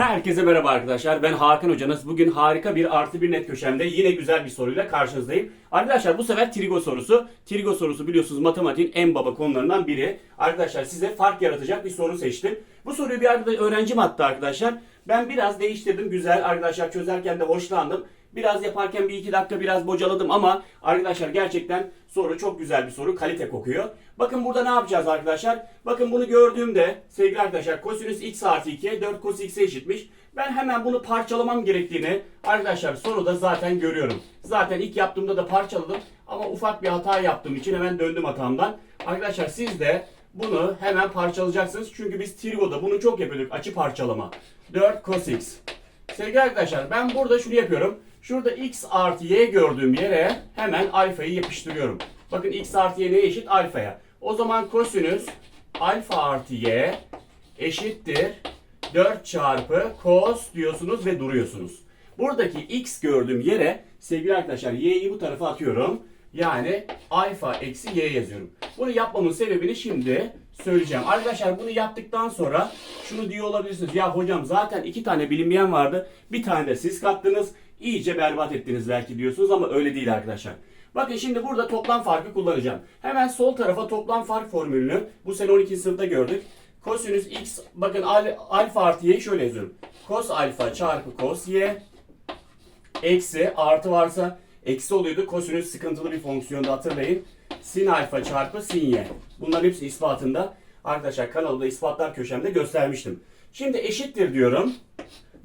Herkese merhaba arkadaşlar. Ben Hakan Hocanız. Bugün harika bir artı bir net köşemde yine güzel bir soruyla karşınızdayım. Arkadaşlar bu sefer trigo sorusu. Trigo sorusu biliyorsunuz matematiğin en baba konularından biri. Arkadaşlar size fark yaratacak bir soru seçtim. Bu soruyu bir öğrencim attı arkadaşlar. Ben biraz değiştirdim. Güzel arkadaşlar çözerken de hoşlandım. Biraz yaparken bir iki dakika biraz bocaladım ama arkadaşlar gerçekten soru çok güzel bir soru. Kalite kokuyor. Bakın burada ne yapacağız arkadaşlar? Bakın bunu gördüğümde sevgili arkadaşlar kosinüs x artı 2 4 cos x'e eşitmiş. Ben hemen bunu parçalamam gerektiğini arkadaşlar soruda zaten görüyorum. Zaten ilk yaptığımda da parçaladım ama ufak bir hata yaptığım için hemen döndüm hatamdan. Arkadaşlar siz de bunu hemen parçalayacaksınız. Çünkü biz Trigo'da bunu çok yapıyorduk. Açı parçalama. 4 cos x. Sevgili arkadaşlar ben burada şunu yapıyorum. Şurada x artı y gördüğüm yere hemen alfayı yapıştırıyorum. Bakın x artı y neye eşit? Alfaya. O zaman kosinüs alfa artı y eşittir 4 çarpı cos diyorsunuz ve duruyorsunuz. Buradaki x gördüğüm yere sevgili arkadaşlar y'yi bu tarafa atıyorum. Yani alfa eksi y yazıyorum. Bunu yapmamın sebebini şimdi söyleyeceğim. Arkadaşlar bunu yaptıktan sonra şunu diyor olabilirsiniz. Ya hocam zaten iki tane bilinmeyen vardı. Bir tane de siz kattınız. İyice berbat ettiniz belki diyorsunuz ama öyle değil arkadaşlar. Bakın şimdi burada toplam farkı kullanacağım. Hemen sol tarafa toplam fark formülünü bu sene 12. sınıfta gördük. Kosinüs x bakın al- alfa artı y'yi şöyle yazıyorum. Kos alfa çarpı kos y eksi artı varsa eksi oluyordu. Kosinüs sıkıntılı bir fonksiyonda hatırlayın. Sin alfa çarpı sin y. Bunların hepsi ispatında. Arkadaşlar kanalda ispatlar köşemde göstermiştim. Şimdi eşittir diyorum.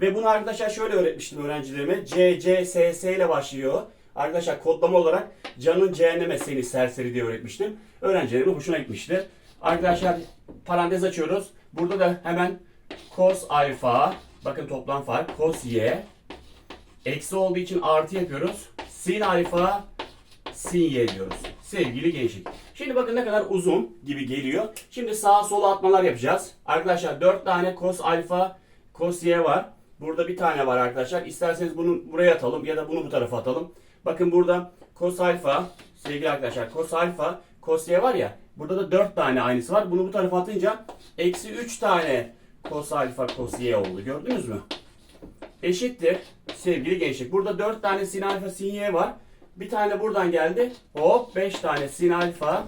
Ve bunu arkadaşlar şöyle öğretmiştim öğrencilerime. C, C, S, S ile başlıyor. Arkadaşlar kodlama olarak canın cehenneme seni serseri diye öğretmiştim. Öğrencilerimin hoşuna gitmişti. Arkadaşlar parantez açıyoruz. Burada da hemen cos alfa, bakın toplam fark, cos y, eksi olduğu için artı yapıyoruz. Sin alfa, sin y diyoruz. Sevgili gençlik. Şimdi bakın ne kadar uzun gibi geliyor. Şimdi sağa sola atmalar yapacağız. Arkadaşlar 4 tane cos alfa, cos y var. Burada bir tane var arkadaşlar. İsterseniz bunu buraya atalım ya da bunu bu tarafa atalım. Bakın burada cos alfa, sevgili arkadaşlar cos alfa, cos y var ya. Burada da 4 tane aynısı var. Bunu bu tarafa atınca eksi 3 tane cos alfa, cos y oldu. Gördünüz mü? Eşittir sevgili gençlik. Burada 4 tane sin alfa, sin y var. Bir tane buradan geldi. Hop 5 tane sin alfa,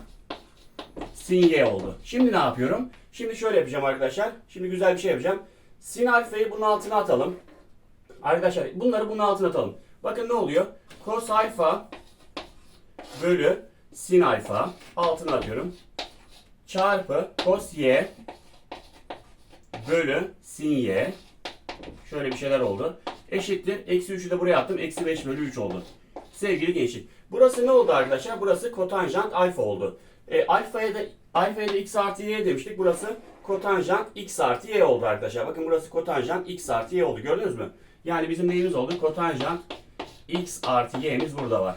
sin y oldu. Şimdi ne yapıyorum? Şimdi şöyle yapacağım arkadaşlar. Şimdi güzel bir şey yapacağım. Sin alfayı bunun altına atalım. Arkadaşlar bunları bunun altına atalım. Bakın ne oluyor? Cos alfa bölü sin alfa altına atıyorum. Çarpı cos y bölü sin y. Şöyle bir şeyler oldu. Eşittir. Eksi 3'ü de buraya attım. Eksi 5 bölü 3 oldu. Sevgili gençlik. Burası ne oldu arkadaşlar? Burası kotanjant alfa oldu. E, alfaya da alfaya da x artı y demiştik. Burası kotanjant x artı y oldu arkadaşlar. Bakın burası kotanjant x artı y oldu. Gördünüz mü? Yani bizim neyimiz oldu? Kotanjant x artı y'miz burada var.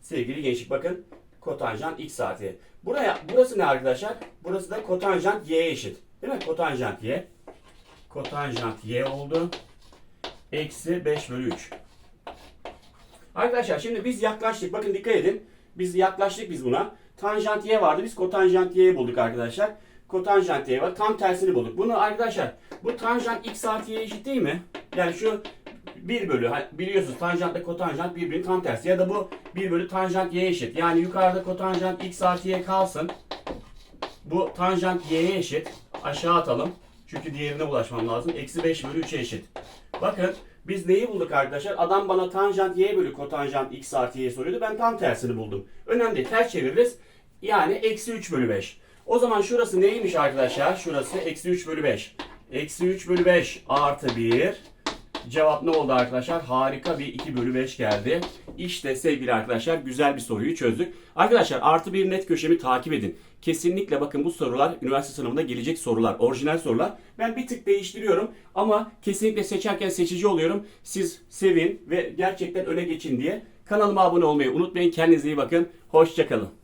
Sevgili gençlik bakın. Kotanjant x artı y. Buraya, burası ne arkadaşlar? Burası da kotanjant y'ye eşit. Değil mi? Kotanjant y. Kotanjant y oldu. Eksi 5 bölü 3. Arkadaşlar şimdi biz yaklaştık. Bakın dikkat edin. Biz yaklaştık biz buna. Tanjant y vardı. Biz kotanjant y'yi bulduk arkadaşlar. Kotanjant y var. Tam tersini bulduk. Bunu arkadaşlar bu tanjant x artı y eşit değil mi? Yani şu 1 bölü biliyorsunuz tanjantla kotanjant birbirinin tam tersi. Ya da bu 1 bölü tanjant y eşit. Yani yukarıda kotanjant x artı y kalsın. Bu tanjant y'ye eşit. Aşağı atalım. Çünkü diğerine ulaşmam lazım. Eksi 5 bölü 3'e eşit. Bakın biz neyi bulduk arkadaşlar? Adam bana tanjant y bölü kotanjant x artı y soruyordu. Ben tam tersini buldum. Önemli değil. Ters çeviririz. Yani eksi 3 bölü 5. O zaman şurası neymiş arkadaşlar? Şurası eksi 3 bölü 5. Eksi 3 bölü 5 artı 1. Cevap ne oldu arkadaşlar? Harika bir 2 bölü 5 geldi. İşte sevgili arkadaşlar güzel bir soruyu çözdük. Arkadaşlar artı bir net köşemi takip edin. Kesinlikle bakın bu sorular üniversite sınavında gelecek sorular. Orijinal sorular. Ben bir tık değiştiriyorum ama kesinlikle seçerken seçici oluyorum. Siz sevin ve gerçekten öne geçin diye. Kanalıma abone olmayı unutmayın. Kendinize iyi bakın. Hoşçakalın.